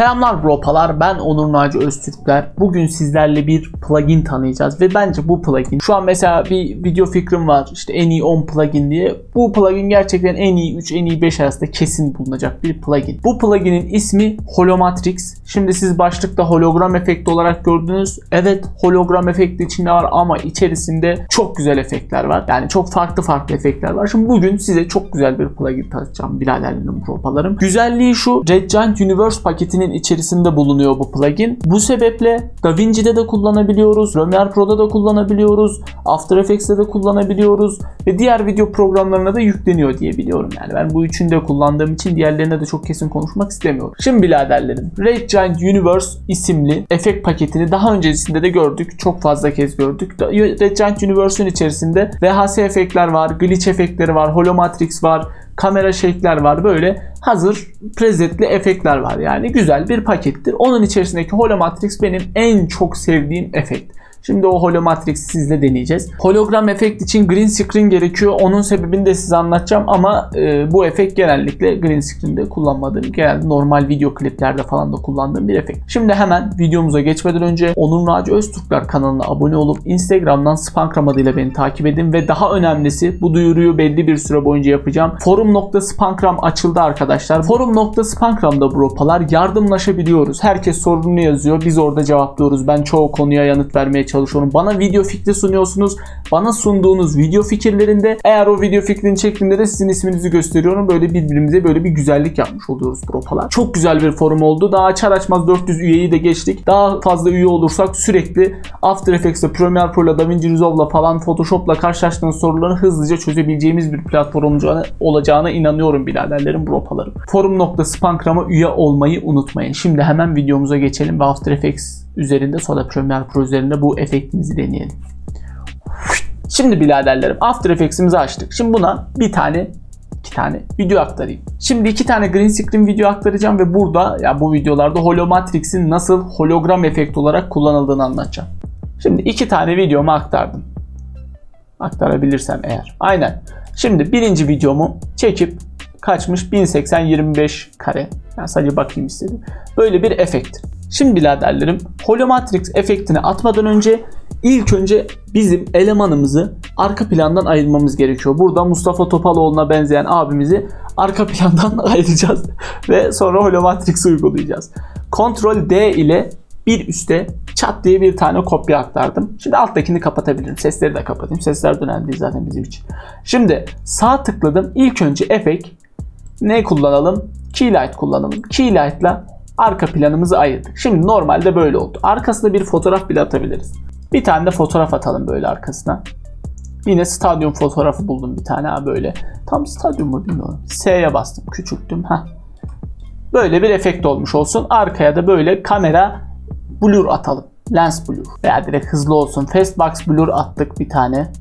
Selamlar bropalar ben Onur Naci Öztürkler. Bugün sizlerle bir plugin tanıyacağız ve bence bu plugin şu an mesela bir video fikrim var işte en iyi 10 plugin diye. Bu plugin gerçekten en iyi 3 en iyi 5 arasında kesin bulunacak bir plugin. Bu pluginin ismi Holomatrix. Şimdi siz başlıkta hologram efekti olarak gördünüz. Evet hologram efekti içinde var ama içerisinde çok güzel efektler var. Yani çok farklı farklı efektler var. Şimdi bugün size çok güzel bir plugin tanıtacağım biraderlerim, bropalarım. Güzelliği şu Red Giant Universe paketinin içerisinde bulunuyor bu plugin. Bu sebeple DaVinci'de de kullanabiliyoruz, Premiere Pro'da da kullanabiliyoruz, After Effects'te de kullanabiliyoruz ve diğer video programlarına da yükleniyor diye biliyorum. Yani ben bu üçünü de kullandığım için diğerlerine de çok kesin konuşmak istemiyorum. Şimdi biraderlerim Red Giant Universe isimli efekt paketini daha öncesinde de gördük. Çok fazla kez gördük. Red Giant Universe'ün içerisinde VHS efektler var, glitch efektleri var, holomatrix var, kamera shake'ler var. Böyle hazır presetli efektler var. Yani güzel bir pakettir. Onun içerisindeki holomatrix benim en çok sevdiğim efekt. Şimdi o holomatrix'i sizle deneyeceğiz. Hologram efekt için green screen gerekiyor. Onun sebebini de size anlatacağım ama e, bu efekt genellikle green screen'de kullanmadığım, genelde normal video kliplerde falan da kullandığım bir efekt. Şimdi hemen videomuza geçmeden önce Onur Naci Öztürkler kanalına abone olup Instagram'dan Spankram adıyla beni takip edin ve daha önemlisi bu duyuruyu belli bir süre boyunca yapacağım. Forum.spankram açıldı arkadaşlar. Forum.spankram'da bropalar yardımlaşabiliyoruz. Herkes sorununu yazıyor. Biz orada cevaplıyoruz. Ben çoğu konuya yanıt vermeye çalışıyorum. Bana video fikri sunuyorsunuz. Bana sunduğunuz video fikirlerinde eğer o video fikrini çektiğimde de sizin isminizi gösteriyorum. Böyle birbirimize böyle bir güzellik yapmış oluyoruz bropalar. Çok güzel bir forum oldu. Daha açar açmaz 400 üyeyi de geçtik. Daha fazla üye olursak sürekli After Effects'te, Premiere Pro'la, DaVinci Resolve'la falan Photoshop'la karşılaştığınız soruları hızlıca çözebileceğimiz bir platform olacağına, inanıyorum biraderlerim, bropalarım. Forum.spankram'a üye olmayı unutmayın. Şimdi hemen videomuza geçelim ve After Effects üzerinde sonra Premiere Pro üzerinde bu efektimizi deneyelim. Şimdi biraderlerim After Effects'imizi açtık. Şimdi buna bir tane iki tane video aktarayım. Şimdi iki tane green screen video aktaracağım ve burada ya bu videolarda Holomatrix'in nasıl hologram efekt olarak kullanıldığını anlatacağım. Şimdi iki tane videomu aktardım. Aktarabilirsem eğer. Aynen. Şimdi birinci videomu çekip kaçmış 1080 25 kare. Ben sadece bakayım istedim. Böyle bir efekt. Şimdi biraderlerim Holomatrix efektini atmadan önce ilk önce bizim elemanımızı arka plandan ayırmamız gerekiyor. Burada Mustafa Topaloğlu'na benzeyen abimizi arka plandan ayıracağız ve sonra Holomatrix uygulayacağız. Ctrl D ile bir üste çat diye bir tane kopya aktardım. Şimdi alttakini kapatabilirim. Sesleri de kapatayım. Sesler de önemli değil zaten bizim için. Şimdi sağ tıkladım. İlk önce efekt ne kullanalım? Keylight kullanalım. Keylight'la arka planımızı ayırdık. Şimdi normalde böyle oldu. Arkasına bir fotoğraf bile atabiliriz. Bir tane de fotoğraf atalım böyle arkasına. Yine stadyum fotoğrafı buldum bir tane ha böyle. Tam stadyum mu bilmiyorum. S'ye bastım. Küçülttüm. ha. Böyle bir efekt olmuş olsun. Arkaya da böyle kamera blur atalım. Lens blur. Veya direkt hızlı olsun. Fastbox blur attık bir tane.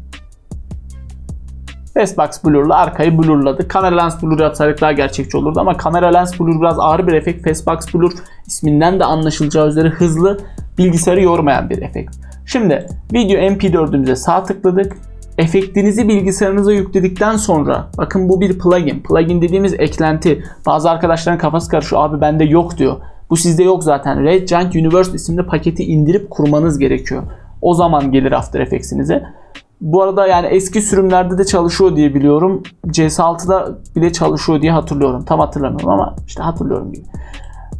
Fastbox blur'la arkayı blurladık. Kamera lens blur yapsaydık daha gerçekçi olurdu ama kamera lens blur biraz ağır bir efekt. Fastbox blur isminden de anlaşılacağı üzere hızlı bilgisayarı yormayan bir efekt. Şimdi video MP4'ümüze sağ tıkladık. Efektinizi bilgisayarınıza yükledikten sonra bakın bu bir plugin. Plugin dediğimiz eklenti. Bazı arkadaşların kafası karışıyor. Abi bende yok diyor. Bu sizde yok zaten. Red Giant Universe isimli paketi indirip kurmanız gerekiyor. O zaman gelir After Effects'inize. Bu arada yani eski sürümlerde de çalışıyor diye biliyorum. CS6'da bile çalışıyor diye hatırlıyorum. Tam hatırlamıyorum ama işte hatırlıyorum gibi.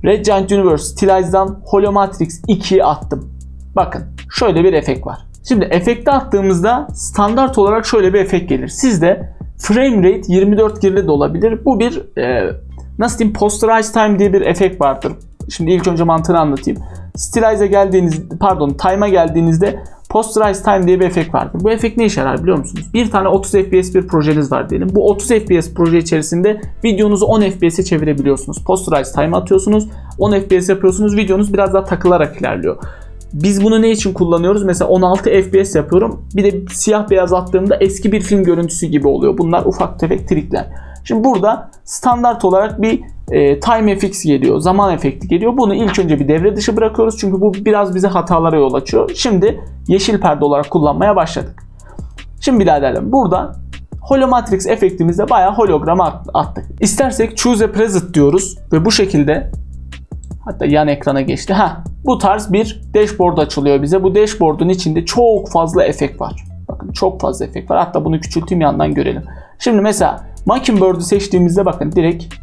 Red Giant Universe Stylize'dan Holomatrix 2'yi attım. Bakın şöyle bir efekt var. Şimdi efekte attığımızda standart olarak şöyle bir efekt gelir. Sizde frame rate 24 gerili de olabilir. Bu bir e, nasıl diyeyim posterize time diye bir efekt vardır. Şimdi ilk önce mantığını anlatayım. Stylize'e geldiğiniz pardon time'a geldiğinizde Posterize Time diye bir efekt vardır. Bu efekt ne işe yarar biliyor musunuz? Bir tane 30 FPS bir projeniz var diyelim. Bu 30 FPS proje içerisinde videonuzu 10 FPS'e çevirebiliyorsunuz. Posterize Time atıyorsunuz. 10 FPS yapıyorsunuz. Videonuz biraz daha takılarak ilerliyor. Biz bunu ne için kullanıyoruz? Mesela 16 FPS yapıyorum. Bir de siyah beyaz attığımda eski bir film görüntüsü gibi oluyor. Bunlar ufak tefek trikler. Şimdi burada standart olarak bir e, time fx geliyor. Zaman efekti geliyor. Bunu ilk önce bir devre dışı bırakıyoruz. Çünkü bu biraz bize hatalara yol açıyor. Şimdi yeşil perde olarak kullanmaya başladık. Şimdi biraderlerim burada Holomatrix efektimizde bayağı holograma at- attık. İstersek choose a preset diyoruz ve bu şekilde Hatta yan ekrana geçti. Ha, bu tarz bir dashboard açılıyor bize. Bu dashboard'un içinde çok fazla efekt var. Bakın çok fazla efekt var. Hatta bunu küçülteyim yandan görelim. Şimdi mesela Mockingbird'ü seçtiğimizde bakın direkt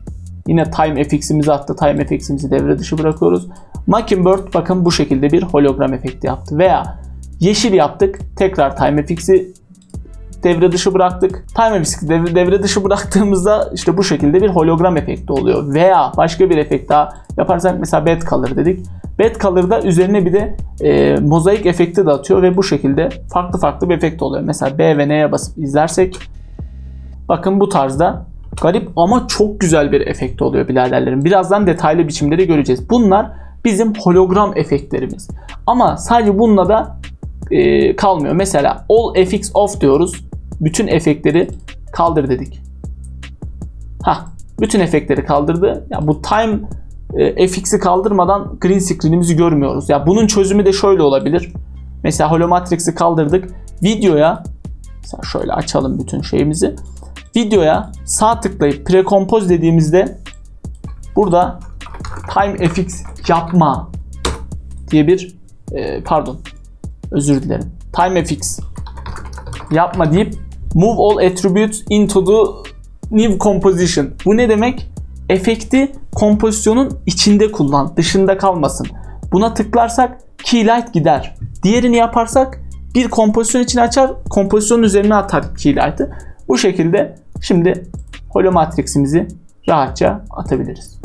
yine Time FX'imizi attı. Time FX'imizi devre dışı bırakıyoruz. Mockingbird bakın bu şekilde bir hologram efekti yaptı. Veya yeşil yaptık. Tekrar Time FX'i devre dışı bıraktık. Time FX'i devre, dışı bıraktığımızda işte bu şekilde bir hologram efekti oluyor. Veya başka bir efekt daha yaparsak mesela bad color dedik. Bad color'da üzerine bir de e, mozaik efekti de atıyor ve bu şekilde farklı farklı bir efekt oluyor. Mesela B ve N'ye basıp izlersek bakın bu tarzda garip ama çok güzel bir efekt oluyor biraderlerim. Birazdan detaylı biçimde de göreceğiz. Bunlar bizim hologram efektlerimiz. Ama sadece bununla da e, kalmıyor. Mesela all FX off diyoruz. Bütün efektleri kaldır dedik. Ha, bütün efektleri kaldırdı. Ya bu time e, FX'i kaldırmadan green screen'imizi görmüyoruz. Ya bunun çözümü de şöyle olabilir. Mesela Holomatrix'i kaldırdık. Videoya mesela şöyle açalım bütün şeyimizi. Videoya sağ tıklayıp precompose dediğimizde burada time FX yapma diye bir e, pardon özür dilerim. Time FX yapma deyip move all attributes into the new composition. Bu ne demek? Efekti kompozisyonun içinde kullan, dışında kalmasın. Buna tıklarsak keylight gider. Diğerini yaparsak bir kompozisyon için açar, kompozisyonun üzerine atar keylight'ı. Bu şekilde şimdi holomatrix'imizi rahatça atabiliriz.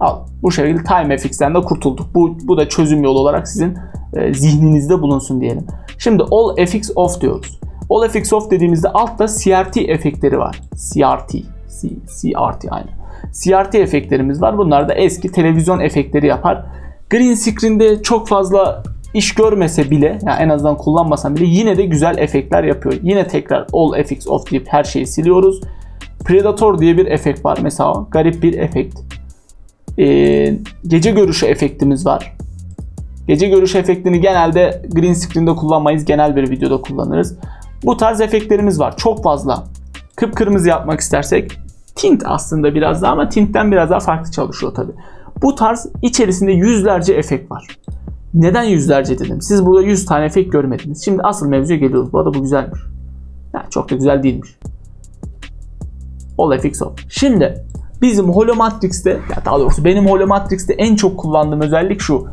Al. Bu şekilde time fx'ten de kurtulduk. Bu, bu da çözüm yolu olarak sizin e, zihninizde bulunsun diyelim. Şimdi all fx off diyoruz. All fx off dediğimizde altta CRT efektleri var. CRT. C, CRT aynı. CRT efektlerimiz var. Bunlar da eski televizyon efektleri yapar. Green screen'de çok fazla iş görmese bile yani en azından kullanmasam bile yine de güzel efektler yapıyor. Yine tekrar all fx off deyip her şeyi siliyoruz. Predator diye bir efekt var mesela. Garip bir efekt. Ee, gece görüşü efektimiz var. Gece görüşü efektini genelde green screen'de kullanmayız. Genel bir videoda kullanırız. Bu tarz efektlerimiz var. Çok fazla. Kıpkırmızı yapmak istersek tint aslında biraz daha ama tintten biraz daha farklı çalışıyor tabi. Bu tarz içerisinde yüzlerce efekt var. Neden yüzlerce dedim? Siz burada 100 tane efekt görmediniz. Şimdi asıl mevzuya geliyoruz. Bu arada bu güzelmiş. Yani çok da güzel değilmiş. All FX off. Şimdi bizim Holomatrix'te ya daha doğrusu benim Holomatrix'te en çok kullandığım özellik şu.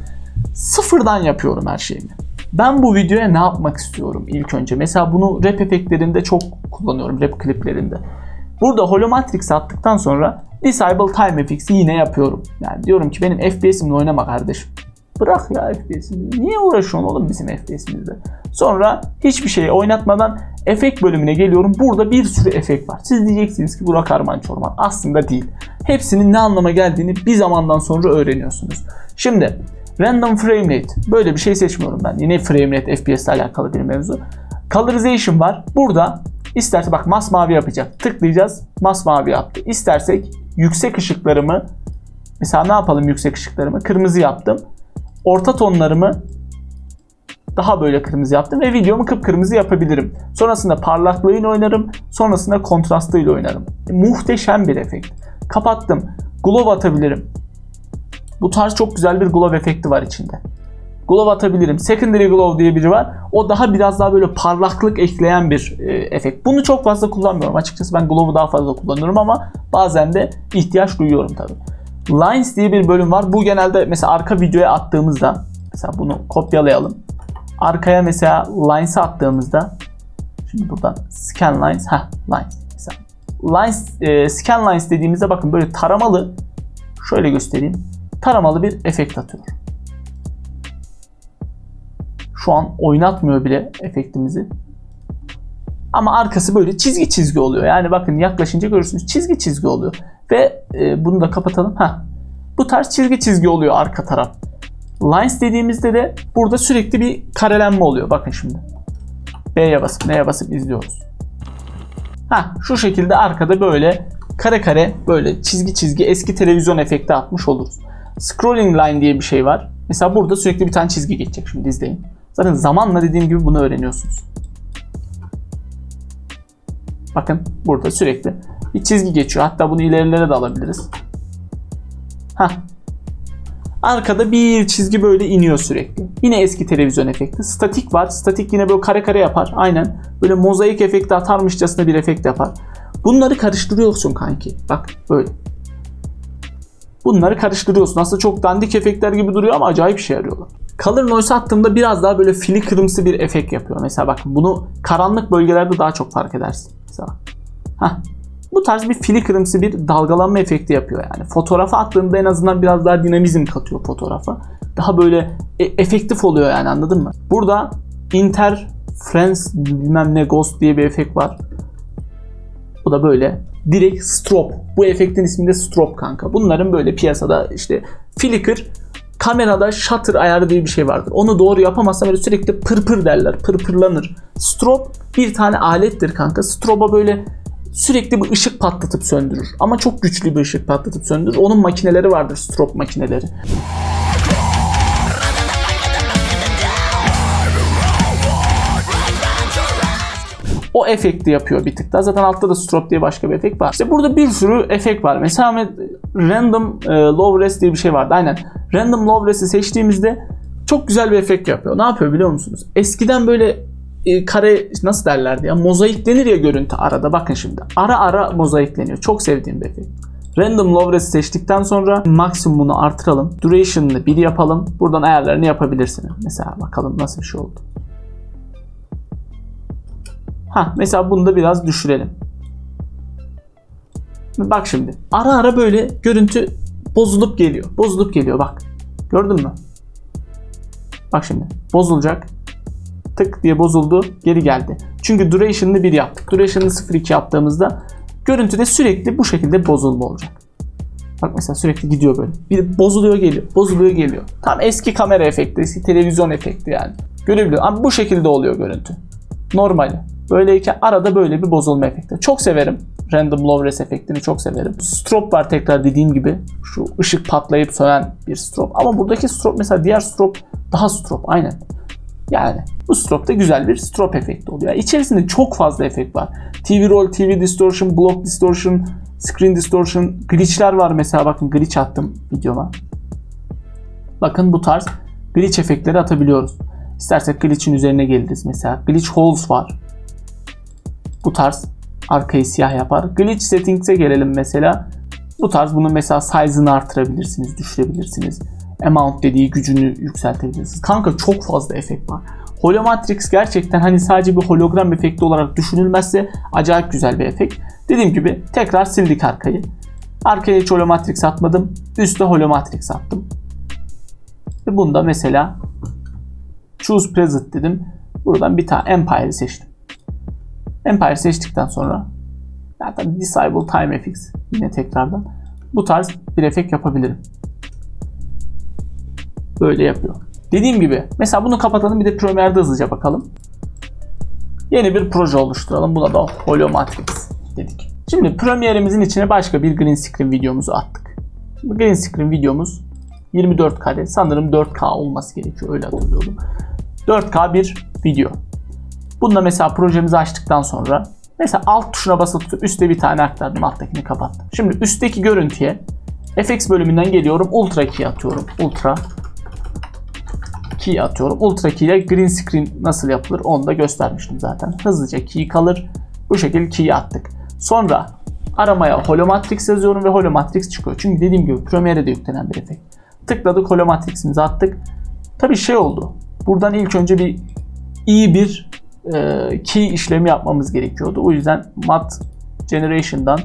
Sıfırdan yapıyorum her şeyimi. Ben bu videoya ne yapmak istiyorum ilk önce? Mesela bunu rap efektlerinde çok kullanıyorum. Rap kliplerinde. Burada Holomatrix attıktan sonra Disable Time FX'i yine yapıyorum. Yani diyorum ki benim FPS'imle oynama kardeşim. Bırak ya FPS'imizi. Niye uğraşıyorsun oğlum bizim FPS'imizle? Sonra hiçbir şeyi oynatmadan efekt bölümüne geliyorum. Burada bir sürü efekt var. Siz diyeceksiniz ki Burak Arman Çorman. Aslında değil. Hepsinin ne anlama geldiğini bir zamandan sonra öğreniyorsunuz. Şimdi Random Frame Rate. Böyle bir şey seçmiyorum ben. Yine frame rate FPS ile alakalı bir mevzu. Colorization var. Burada isterse bak masmavi yapacak. Tıklayacağız. Masmavi yaptı. İstersek yüksek ışıklarımı mesela ne yapalım yüksek ışıklarımı? Kırmızı yaptım. Orta tonlarımı daha böyle kırmızı yaptım ve videomu kıpkırmızı yapabilirim. Sonrasında parlaklığıyla oynarım. Sonrasında kontrastıyla oynarım. E, muhteşem bir efekt. Kapattım. Glow atabilirim. Bu tarz çok güzel bir glow efekti var içinde. Glow atabilirim. Secondary glow diye biri var. O daha biraz daha böyle parlaklık ekleyen bir e, efekt. Bunu çok fazla kullanmıyorum. Açıkçası ben glow'u daha fazla kullanıyorum ama bazen de ihtiyaç duyuyorum tabii. Lines diye bir bölüm var. Bu genelde mesela arka videoya attığımızda mesela bunu kopyalayalım. Arkaya mesela lines'ı attığımızda şimdi buradan scan lines ha lines mesela lines e, scan lines dediğimizde bakın böyle taramalı şöyle göstereyim. Taramalı bir efekt atıyor. Şu an oynatmıyor bile efektimizi. Ama arkası böyle çizgi çizgi oluyor. Yani bakın yaklaşınca görürsünüz çizgi çizgi oluyor. Ve e, bunu da kapatalım. Ha. Bu tarz çizgi çizgi oluyor arka taraf. Lines dediğimizde de burada sürekli bir karelenme oluyor. Bakın şimdi. B'ye basıp N'ye basıp izliyoruz. Ha, şu şekilde arkada böyle kare kare böyle çizgi çizgi eski televizyon efekti atmış oluruz. Scrolling line diye bir şey var. Mesela burada sürekli bir tane çizgi geçecek. Şimdi izleyin. Zaten zamanla dediğim gibi bunu öğreniyorsunuz. Bakın burada sürekli bir çizgi geçiyor. Hatta bunu ilerilere de alabiliriz. Heh. Arkada bir çizgi böyle iniyor sürekli. Yine eski televizyon efekti. Statik var. Statik yine böyle kare kare yapar. Aynen. Böyle mozaik efekti atarmışçasına bir efekt yapar. Bunları karıştırıyorsun kanki. Bak böyle. Bunları karıştırıyorsun. Aslında çok dandik efektler gibi duruyor ama acayip işe yarıyorlar. Color Noise attığımda biraz daha böyle flickerımsı bir efekt yapıyor. Mesela bak bunu karanlık bölgelerde daha çok fark edersin. Mesela bak. Hah. Bu tarz bir flickerımsı bir dalgalanma efekti yapıyor yani. Fotoğrafa attığında en azından biraz daha dinamizm katıyor fotoğrafa. Daha böyle e- efektif oluyor yani anladın mı? Burada interference bilmem ne ghost diye bir efekt var. Bu da böyle direkt strop. Bu efektin ismi de strop kanka. Bunların böyle piyasada işte flicker kamerada shutter ayarı diye bir şey vardır. Onu doğru yapamazsa böyle sürekli pırpır derler. Pırpırlanır. Strop bir tane alettir kanka. Stroba böyle sürekli bir ışık patlatıp söndürür. Ama çok güçlü bir ışık patlatıp söndürür. Onun makineleri vardır. Strop makineleri. o efekti yapıyor bir tık daha. Zaten altta da strobe diye başka bir efekt var. İşte burada bir sürü efekt var. Mesela random e, low res diye bir şey vardı. Aynen. Random low res'i seçtiğimizde çok güzel bir efekt yapıyor. Ne yapıyor biliyor musunuz? Eskiden böyle e, kare nasıl derlerdi ya mozaiklenir ya görüntü arada. Bakın şimdi. Ara ara mozaikleniyor. Çok sevdiğim bir efekt. Random low res seçtikten sonra maksimumunu artıralım. Duration'ını 1 yapalım. Buradan ayarlarını yapabilirsiniz. Mesela bakalım nasıl bir şey oldu. Ha mesela bunu da biraz düşürelim. Bak şimdi. Ara ara böyle görüntü bozulup geliyor. Bozulup geliyor bak. Gördün mü? Bak şimdi. Bozulacak. Tık diye bozuldu. Geri geldi. Çünkü duration'ını 1 yaptık. Duration'ını 0.2 yaptığımızda görüntüde sürekli bu şekilde bozulma olacak. Bak mesela sürekli gidiyor böyle. Bir bozuluyor geliyor. Bozuluyor geliyor. Tam eski kamera efekti, eski televizyon efekti yani. Görebiliyor. Ama bu şekilde oluyor görüntü. Normali. Böyleyken arada böyle bir bozulma efekti. Çok severim. Random low res efektini çok severim. Strobe var tekrar dediğim gibi. Şu ışık patlayıp sönen bir strobe. Ama buradaki strobe mesela diğer strobe daha strobe. Aynen. Yani bu strobe de güzel bir strobe efekti oluyor. Yani içerisinde çok fazla efekt var. TV roll, TV distortion, block distortion, screen distortion, glitchler var mesela bakın glitch attım videoma. Bakın bu tarz glitch efektleri atabiliyoruz. İstersek glitch'in üzerine geliriz mesela. Glitch holes var. Bu tarz arkayı siyah yapar. Glitch settings'e gelelim mesela. Bu tarz bunun mesela size'ını artırabilirsiniz, düşürebilirsiniz. Amount dediği gücünü yükseltebilirsiniz. Kanka çok fazla efekt var. Holomatrix gerçekten hani sadece bir hologram efekti olarak düşünülmezse acayip güzel bir efekt. Dediğim gibi tekrar sildik arkayı. Arkaya hiç holomatrix atmadım. Üste holomatrix attım. Ve bunda mesela choose present dedim. Buradan bir tane Empire'i seçtim. Empire seçtikten sonra zaten Disable Time FX yine tekrardan bu tarz bir efekt yapabilirim. Böyle yapıyor. Dediğim gibi mesela bunu kapatalım bir de Premiere'de hızlıca bakalım. Yeni bir proje oluşturalım. Buna da Holomatrix dedik. Şimdi Premiere'imizin içine başka bir green screen videomuzu attık. Şimdi green screen videomuz 24 kare sanırım 4K olması gerekiyor öyle hatırlıyorum. 4K bir video. Bunda mesela projemizi açtıktan sonra mesela alt tuşuna basılı tutup üstte bir tane aktardım alttakini kapattım. Şimdi üstteki görüntüye FX bölümünden geliyorum Ultra key atıyorum. Ultra key atıyorum. Ultra key ile green screen nasıl yapılır onu da göstermiştim zaten. Hızlıca key kalır. Bu şekilde key'i attık. Sonra aramaya Holomatrix yazıyorum ve Holomatrix çıkıyor. Çünkü dediğim gibi Premiere'de yüklenen bir efekt. Tıkladık Holomatrix'imizi attık. Tabi şey oldu. Buradan ilk önce bir iyi bir e, key işlemi yapmamız gerekiyordu. O yüzden mat generation'dan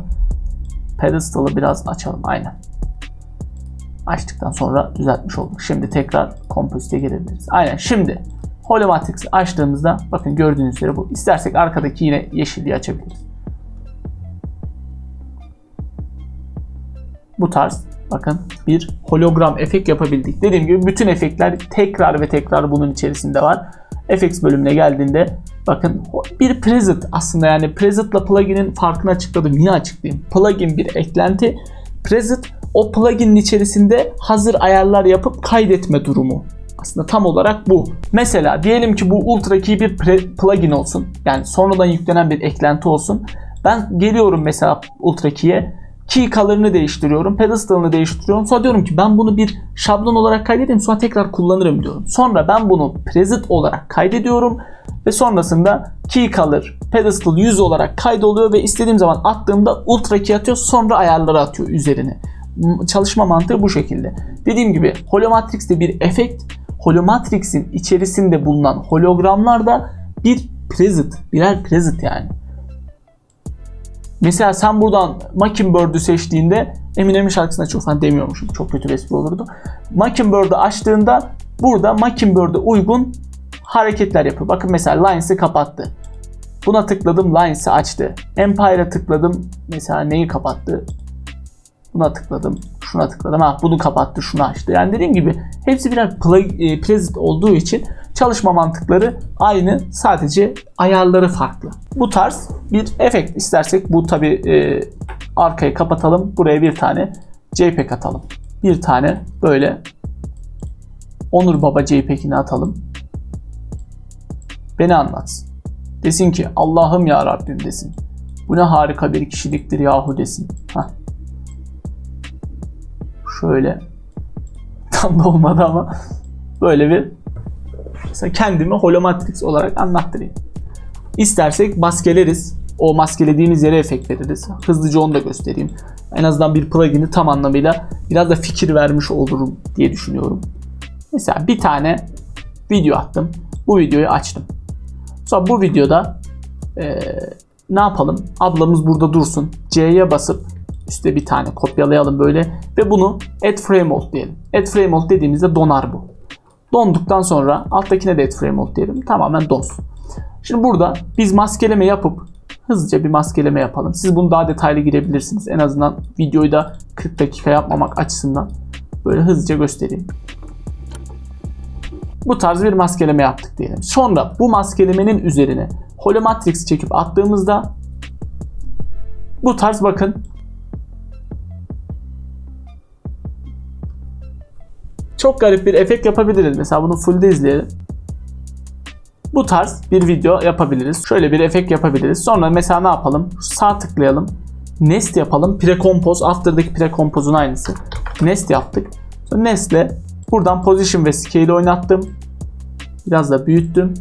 pedestal'ı biraz açalım. Aynen. Açtıktan sonra düzeltmiş olduk. Şimdi tekrar Composite'e gelebiliriz. Aynen şimdi Holomatrix'i açtığımızda bakın gördüğünüz üzere bu. İstersek arkadaki yine yeşilliği açabiliriz. Bu tarz bakın bir hologram efekt yapabildik. Dediğim gibi bütün efektler tekrar ve tekrar bunun içerisinde var. FX bölümüne geldiğinde bakın bir preset aslında yani preset'la plugin'in farkını açıkladım. Yine açıklayayım. Plugin bir eklenti. Preset o plugin'in içerisinde hazır ayarlar yapıp kaydetme durumu. Aslında tam olarak bu. Mesela diyelim ki bu Ultra Key bir plugin olsun. Yani sonradan yüklenen bir eklenti olsun. Ben geliyorum mesela Ultra Key'e key color'ını değiştiriyorum. Pedestal'ını değiştiriyorum. Sonra diyorum ki ben bunu bir şablon olarak kaydedeyim sonra tekrar kullanırım diyorum. Sonra ben bunu preset olarak kaydediyorum ve sonrasında key color pedestal 100 olarak kaydoluyor ve istediğim zaman attığımda ultra key atıyor sonra ayarları atıyor üzerine. Çalışma mantığı bu şekilde. Dediğim gibi Holomatrix de bir efekt. Holomatrix'in içerisinde bulunan hologramlar da bir preset, birer preset yani. Mesela sen buradan Mockingbird'ü seçtiğinde Eminem'in şarkısına çok fan demiyormuşum. Çok kötü bir espri olurdu. Mockingbird'ü açtığında burada Mockingbird'e uygun hareketler yapıyor. Bakın mesela Lions'ı kapattı. Buna tıkladım Lions'ı açtı. Empire'a tıkladım. Mesela neyi kapattı? Buna tıkladım. Şuna tıkladım. Ha bunu kapattı, şunu açtı. Yani dediğim gibi hepsi birer plug, e, olduğu için çalışma mantıkları aynı. Sadece ayarları farklı. Bu tarz bir efekt istersek bu tabi e, arkayı kapatalım. Buraya bir tane JPEG atalım. Bir tane böyle Onur Baba JPEG'ini atalım. Beni anlatsın. Desin ki Allah'ım ya Rabbim desin. Bu ne harika bir kişiliktir yahu desin. Hah. Şöyle tam da olmadı ama böyle bir mesela kendimi holomatrix olarak anlattırayım. İstersek maskeleriz. O maskelediğimiz yere efekt veririz. Hızlıca onu da göstereyim. En azından bir plugin'i tam anlamıyla biraz da fikir vermiş olurum diye düşünüyorum. Mesela bir tane video attım. Bu videoyu açtım. Sonra bu videoda eee, ne yapalım? Ablamız burada dursun. C'ye basıp üstte bir tane kopyalayalım böyle ve bunu add frame mode diyelim. Add frame mode dediğimizde donar bu. Donduktan sonra alttakine de add frame mode diyelim. Tamamen donsun. Şimdi burada biz maskeleme yapıp hızlıca bir maskeleme yapalım. Siz bunu daha detaylı girebilirsiniz. En azından videoyu da 40 dakika yapmamak açısından böyle hızlıca göstereyim. Bu tarz bir maskeleme yaptık diyelim. Sonra bu maskelemenin üzerine Holomatrix çekip attığımızda bu tarz bakın çok garip bir efekt yapabiliriz. Mesela bunu fullde izleyelim. Bu tarz bir video yapabiliriz. Şöyle bir efekt yapabiliriz. Sonra mesela ne yapalım? Sağ tıklayalım. Nest yapalım. Precompose. After'daki Precompose'un aynısı. Nest yaptık. Sonra Nest'le buradan position ve scale oynattım. Biraz da büyüttüm.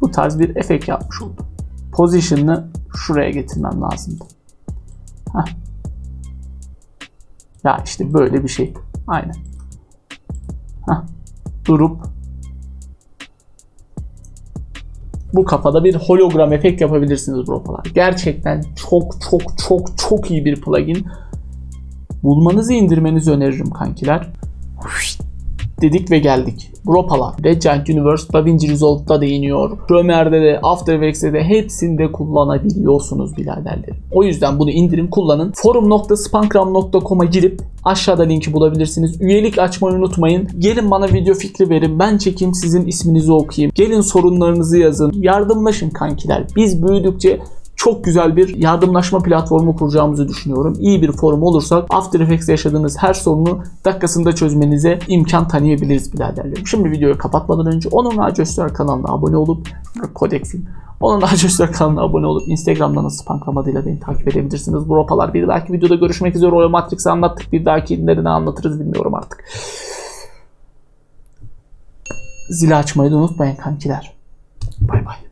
Bu tarz bir efekt yapmış oldum. Position'ı şuraya getirmem lazımdı. Heh. Ya işte böyle bir şey. Aynen. Heh. Durup bu kafada bir hologram efekt yapabilirsiniz bropalar. Gerçekten çok çok çok çok iyi bir plugin. Bulmanızı indirmenizi öneririm kankiler. Dedik ve geldik. Bropalar, Red Giant Universe, DaVinci Resolve'da değiniyor. Premiere'de de, After Effects'te de hepsinde kullanabiliyorsunuz biraderlerim. O yüzden bunu indirin, kullanın. Forum.spankram.com'a girip aşağıda linki bulabilirsiniz. Üyelik açmayı unutmayın. Gelin bana video fikri verin. Ben çekeyim sizin isminizi okuyayım. Gelin sorunlarınızı yazın. Yardımlaşın kankiler. Biz büyüdükçe çok güzel bir yardımlaşma platformu kuracağımızı düşünüyorum. İyi bir forum olursak After Effects'te yaşadığınız her sorunu dakikasında çözmenize imkan tanıyabiliriz biraderlerim. Şimdi videoyu kapatmadan önce Onur Naci kanalına abone olup Kodek Film Onur Naci kanalına abone olup Instagram'dan nasıl Spankram adıyla beni takip edebilirsiniz. Bu ropalar bir dahaki videoda görüşmek üzere. Royal Matrix'i anlattık. Bir dahaki ne anlatırız bilmiyorum artık. Zili açmayı da unutmayın kankiler. Bay bay.